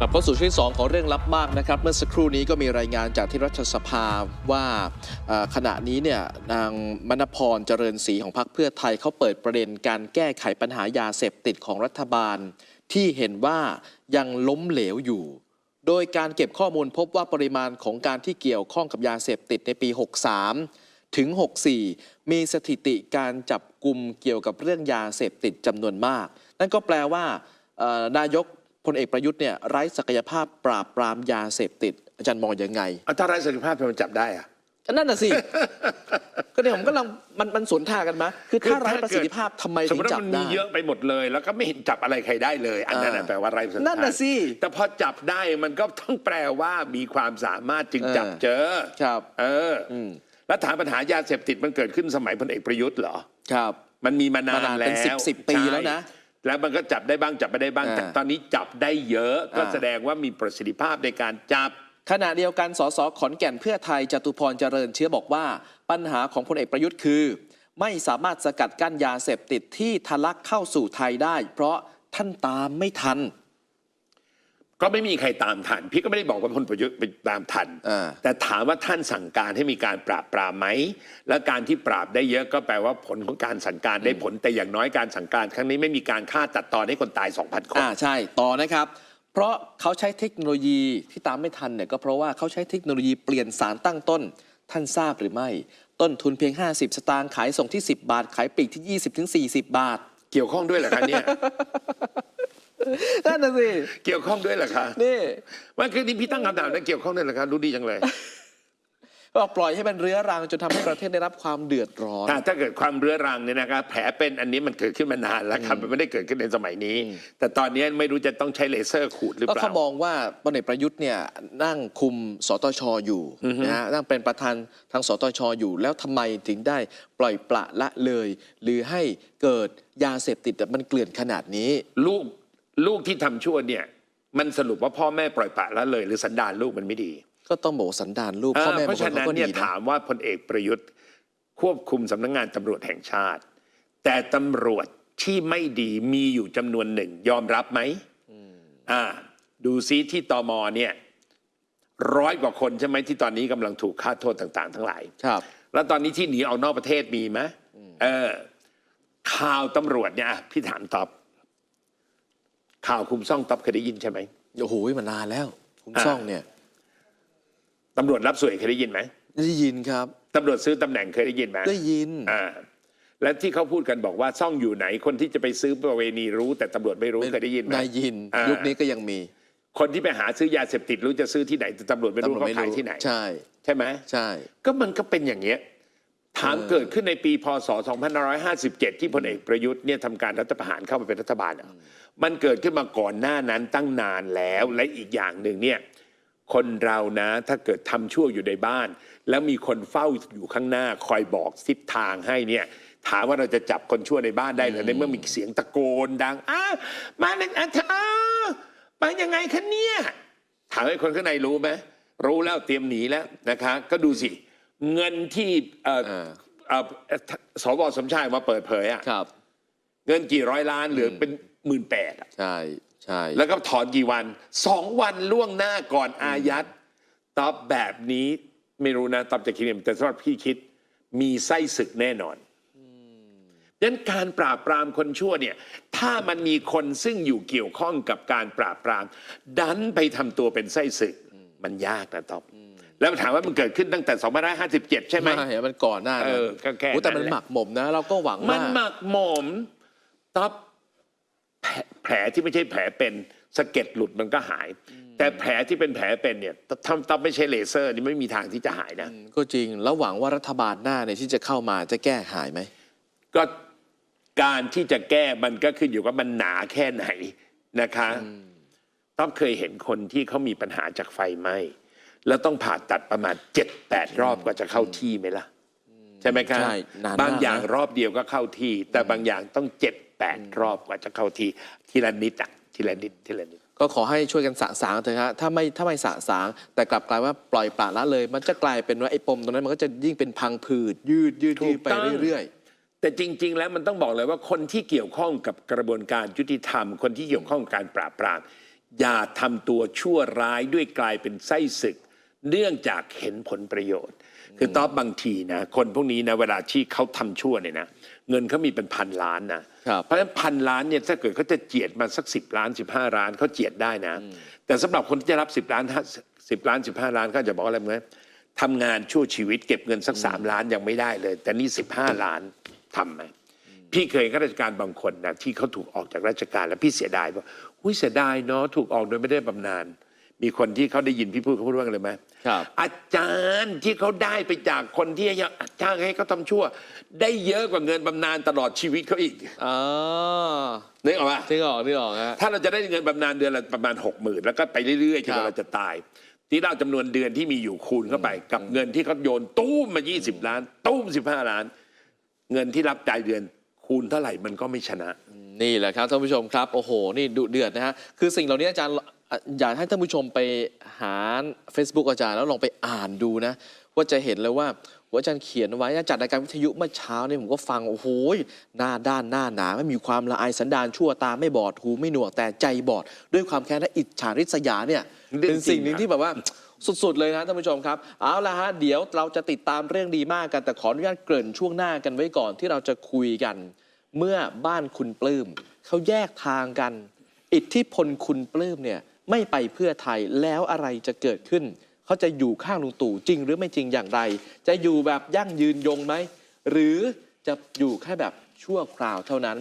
กลับเข้าสู่ช่วงที่สองของเรื่องลับมากนะครับ เมื่อสักครู่นี้ก็มีรายงานจากที่รัฐสภาว่าขณะนี้เนี่ยนางมณพรเจริญศรีของพรรคเพื่อไทยเขาเปิดประเด็นการแก้ไขปัญหายาเสพติดของรัฐบาล ที่เห็นว่ายังล้มเหลวอยู่ โดยการเก็บข้อมูลพบว่าปริมาณของการที่เกี่ยวข้องกับยาเสพติดในปี 63 ถึง 64 มีสถิติการจับกลุ่มเกี่ยวกับเรื่องยาเสพติดจำนวนมาก นั่นก็แปลว่านายก พลเอกประยุทธ์เนี่ยไร้ศักยภาพปราบปรามยาเสพติด อาจารย์มองยังไงเอาถ้าไร้ศักยภาพทำไมมันจับได้อะนั่นน่ะสิ ก็เนี่ยผมก็ลังมันมันสวนทางกันไหมคือถ้าไร้ประสิทธิภาพทำไมสมถึมงติจัว่าบมันได้มีเยอะไปหมดเลย แล้วก็ไม่เห็นจับอะไรใครได้เลย อันนั้นน่ะอ่าแปลว่าไร้ประสิทธิภาพนั่นน่ะสิแต่พอจับได้มันก็ต้องแปลว่ามีความสามารถจึงเออจับเจอครับ เออออืมแล้วถามปัญหายาเสพติดมันเกิดขึ้นสมัยพลเอกประยุทธ์เหรอครับ มันมีมานามานานแล้เป็นว10 10ปีใช่แล้วนะ แล้วมันก็จับได้บ้างจับไม่ได้บ้างอ่าแต่ตอนนี้จับได้เยอะ ก็อ่าแสดงว่ามีประสิทธิภาพในการจับขณะเดียวกันสสขอนแก่นเพื่อไทยจตุพรเจริญเชื้อบอกว่า ปัญหาของพลเอกประยุทธ์คือ ไม่สามารถสกัดกั้นยาเสพติดที่ทะลักเข้าสู่ไทยได้ เพราะท่านตามไม่ทัน ก็ไม่มีใครตามทัน พี่ก็ไม่ได้บอกว่าพลประยุทธ์ไปตามทันอ่าแต่ถามว่าท่านสั่งการให้มีการปราบปรามไหม และการที่ปราบได้เยอะก็แปลว่าผลของการสั่งการได้ผลแต่อย่างน้อยการสั่งการ ครั้งนี้ไม่มีการฆ่าตัดตอนให้คนตาย 2,000 คนอ่าใช่ต่อนะครับ เพราะเขาใช้เทคโนโลยีที่ตามไม่ทันเนี่ยก็เพราะว่าเขาใช้เทคโนโลยีเปลี่ยนสารตั้งต้น ท่านทราบหรือไม่ ต้นทุนเพียง 50 สตางค์ขายส่งที่ 10 บาท ขายปลีกที่ 20ถึง40 บาท เกี่ยวข้องด้วยเหรอคะเนี่ย นั่นน่ะสิเกี่ยวข้องด้วยเหรอคะนี่ว่าคือนี่พี่ตั้งคำถามนะเกี่ยวข้องด้วยเหรอคะรู้ดีจังเลยบอกปล่อยให้มันเรื้อรังจนทำให้ประเทศได้รับความเดือดร้อนถ้าถ้าเกิดความเรื้อรังเนี่ยนะครับแผลเป็นอันนี้มันเกิดขึ้นมานานแล้วครับมันไม่ได้เกิดขึ้นในสมัยนี้ แต่ตอนนี้ไม่รู้จะต้องใช้เลเซอร์ขูดหรือก็เปล่าเขามองว่าพลเอกประยุทธ์เนี่ยนั่งคุมสตชอยู่นะฮะนั่งเป็นประธานทางสตชอยู่ แล้วทำไมถึงได้ปล่อยปละละเลย หรือให้เกิดยาเสพติดแบบมันเกลื่อนขนาดนี้ลูก ลูกที่ทำชั่วเนี่ย มันสรุปว่าพ่อแม่ปล่อยปละละเลย หรือสันดานลูกมันไม่ดี ก็ต้องบอกว่าสันดานลูกพ่อแม่เพบางราะคฉะนนั้เขานก็เนี่ดียนะถามว่าพลเอกประยุทธ์ ควบคุมสำนักงานตำรวจแห่งชาติ แต่ตำรวจที่ไม่ดีมีอยู่จำนวนหนึ่งยอมรับไหมอ่า ดูซิที่ตมเนี่ยร้อยกว่าคนใช่ไหมที่ตอนนี้กำลังถูกฆ่าโทษต่างๆ ทั้งหลายครับ แล้วตอนนี้ที่หนีออกนอกประเทศมีไหมเออข่าวตำรวจเนี่ยอะพี่ถามตอบ ข่าวคุมซ่องตอบเคยได้ยินใช่ไหมโอ้โหมานานแล้วคุณอ่าซ่องเนี่ยตำรวจรับสวยเคยได้ยินไหมได้ยินครับตำรวจซื้อตำแหน่งเคยได้ยินไหมได้ยินอ่าและที่เขาพูดกันบอกว่าซ่องอยู่ไหนคนที่จะไปซื้อประเวณีรู้ แต่ตำรวจไม่รู้เคยได้ยินไหมได้ยินอ่ายุยุคนี้ก็ยังมี คนที่ไปหาซื้อยาเสพติดรู้จะซื้อที่ไหนแต่ตำรวจไม่รู้เขาขายที่ไหน ใช่ ใช่ไหมใช่ ก็มันก็เป็นอย่างเงี้ย ถามเออเกิดขึ้นในปีพศ 2557 ที่พลเอกประยุทธ์เนี่ยทำการรัฐประหารเข้ามาเป็นรัฐบาลอะมันเกิดขึ้นมาก่อนหน้านั้นตั้งนานแล้วและอีกอย่างหนึ่งเนี่ยคนเรานะถ้าเกิดทำชั่วอยู่ในบ้าน แล้วมีคนเฝ้าอยู่ข้างหน้าคอยบอกทิศทางให้เนี่ยถามว่าเราจะจับคนชั่วในบ้านได้เหรือในเมื่อมีเสียงตะโกนดังอ้ามาเลยอะเธอมายังไงคะเนี่ยถามให้คนข้างในรู้ไหมรู้แล้วเตรียมหนีแล้วนะคะ ก็ดูสิ เงินที่เอ่อเออเอ่อสวสมชายมาเปิดเผยอะครับ เงินกี่ร้อยล้านเหลือเป็นหมื่นแปดใช่ใช่ แล้วก็ถอนกี่วันสองวันล่วงหน้าก่อนอายัดตอบแบบนี้ไม่รู้นะตอบจะคิดยังไงแต่สำหรับพี่คิดมีไส้ศึกแน่นอนดังนั้นการปราบปรามคนชั่วเนี่ย ถ้ามันมีคนซึ่งอยู่เกี่ยวข้องกับการปราบปราม ดันไปทำตัวเป็นไส้ศึก มันยากนะตอบ แล้วถามว่ามันเกิดขึ้นตั้งแต่ 2557 ใช่ไหมไม่มันก่อนหน้าเออก็แค่โอ้แต่มันนั้นแหละหมักหมมนะ เราก็หวังมัว่านหมักหมมต๊อบแผลแผลที่ไม่ใช่แผลเป็นสะเก็ดหลุดมันก็หาย แต่แผลที่เป็นแผลเป็นเนี่ยถ้าถ้าไม่ใช่เลเซอร์นี่ไม่มีทางที่จะหายนะ ก็จริงแล้วหวังว่ารัฐบาลหน้าเนี่ยที่จะเข้ามาจะแก้หายไหมก็การที่จะแก้มันก็ขึ้นอยู่กับมันหนาแค่ไหนนะคะต้องเคยเห็นคนที่เขามีปัญหาจากไฟไหม้ แล้วต้องผ่าตัดประมาณเจ็ดแปดรอบกว่าจะเข้าที่ไหมล่ะ ใช่ไหมครับใช่นานมาก บางอย่างนะรอบเดียวก็เข้าที่ แต่บางอย่างต้องเจ็ดแปดรอบกว่าจะเข้าที่ทีละนิดอะทีละนิดทีละนิด ก็ขอให้ช่วยกันสะสางเถอะฮะถ้าไม่ถ้าไม่สะสาง แต่กลับกลายว่าปล่อยปละละเลย มันจะกลายเป็นว่าไอ้ปมตรงนั้นมันก็จะยิ่งเป็นพังผืด ยืดยืดยืดไปถูกต้องเรื่อย แต่จริง ๆ แล้วมันต้องบอกเลยว่าคนที่เกี่ยวข้องกับกระบวนการยุติธรรม คนที่เกี่ยวข้องกับการปราบปรามอย่าทำตัวชั่วร้ายด้วยกลายเป็นไส้ศึก เนื่องจากเห็นผลประโยชน์ คือตอบบางทีนะคนพวกนี้นะเวลาที่เขาทำชั่วเนี่ยนะเงินเขามีเป็นพันล้านนะครับเพราะฉะนั้นพันล้านเนี่ยถ้าเกิดเขาจะเจียดมาสักสิบล้านสิบห้าล้านเขาเจียดได้นะ แต่สำหรับคนที่จะรับสิบล้านสิบล้านสิบห้าล้านก็จะบอกอะไรเหมือนทำงานชั่วชีวิตเก็บเงินสักสามล้านยังไม่ได้เลย แต่นี่สิบห้าล้านทำไหมพี่เคยเห็นข้าราชการบางคนนะที่เขาถูกออกจากราชการแล้วพี่เสียดายว่าหุ้ยเสียดายเนาะถูกออกโดยไม่ได้บำนาญ มีคนที่เขาได้ยินพี่พูดเขาพูดว่าอะไรไหมครับ อาจารย์ที่เขาได้ไปจากคนที่จ้างให้เขาทำชั่ว ได้เยอะกว่าเงินบำนาญตลอดชีวิตเขาอีกอ๋อนึกออกปะนึกออกนึกออกฮะถ้าเราจะได้เงินบำนาญเดือนละประมาณหกหมื่นแล้วก็ไปเรื่อยๆจนกครัว่าบเราจะตายที่เราจำนวนเดือนที่มีอยู่คูณเข้าไป กับเงินที่เขาโยนตู้มมา 20 ล้าน ตู้ม 15 ล้าน เงินที่รับจ่ายเดือนคูณเท่าไหร่มันก็ไม่ชนะ นี่แหละครับท่านผู้ชมครับ โอ้โห นี่ดุเดือดนะฮะ คือสิ่งเหล่านี้อาจารย์ อยากให้ท่านผู้ชมไปหา Facebook อาจารย์แล้วลองไปอ่านดูนะ ว่าจะเห็นเลยว่าอาจารย์เขียนไว้จัดรายการวิทยุเมื่อเช้าเนี่ยผมก็ฟัง โอ้โหหน้าด้านหน้าหนาไม่มีความละอายสันดานชั่วตาไม่บอดหูไม่หนวกแต่ใจบอด ด้วยความแค้นและอิจฉาริษยาเนี่ย เป็นสิ่งหนึ่งที่แบบว่าสุดๆ เลยนะท่านผู้ชมครับ เอาละฮะ เดี๋ยวเราจะติดตามเรื่องดีมากกัน แต่ขออนุญาตเกริ่นช่วงหน้ากันไว้ก่อนที่เราจะคุยกัน เมื่อบ้านคุณปลื้มเขาแยกทางกัน อิทธิพลคุณปลื้มเนี่ย ไม่ไปเพื่อไทยแล้วอะไรจะเกิดขึ้น เขาจะอยู่ข้างลุงตู่จริงหรือไม่จริงอย่างไร จะอยู่แบบยั่งยืนยงไหม หรือจะอยู่แค่แบบชั่วคราวเท่านั้น